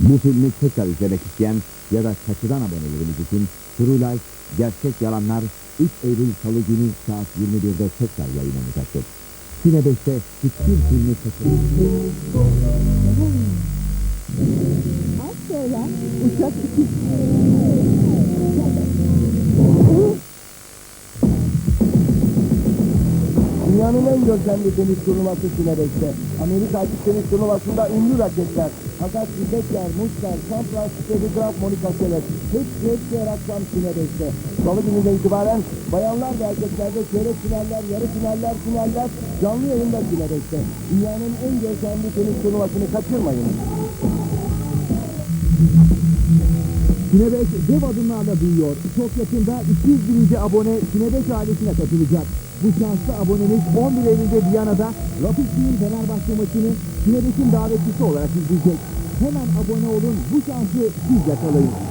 Bu filmi tekrar izlemek isteyen ya da kaçıran abonelerimiz için True Life Gerçek Yalanlar 3 Eylül Salı günü saat 21'de tekrar yayınlanacaktır. Cine 5'te hiçbir filmi kaçırmayın. Az sonra uçak Dünyanın en görkemli deniz turnuvası Sinebeş'te. Amerika açık deniz turnuvasında ünlü raketler. Agassi, Becker, Muster, Sampras, Stevie Graf, Monica Seles. Hepsi hepsi her akşam Sinebeş'te. Salı gününden itibaren bayanlar ve erkeklerde çeyrek finaller, yarı finaller, finaller canlı yayında Sinebeş'te. Dünyanın en görkemli deniz turnuvasını kaçırmayın. 5 dev adımlarla büyüyor. Çok yakında 200 bininci abone 5 ailesine katılacak. Bu şanslı abonemiz 11 Eylül'de Viyana'da Rapid Wien Fenerbahçe maçını Cine 5'in davetlisi olarak izleyecek. Hemen abone olun, bu şansı siz yakalayın.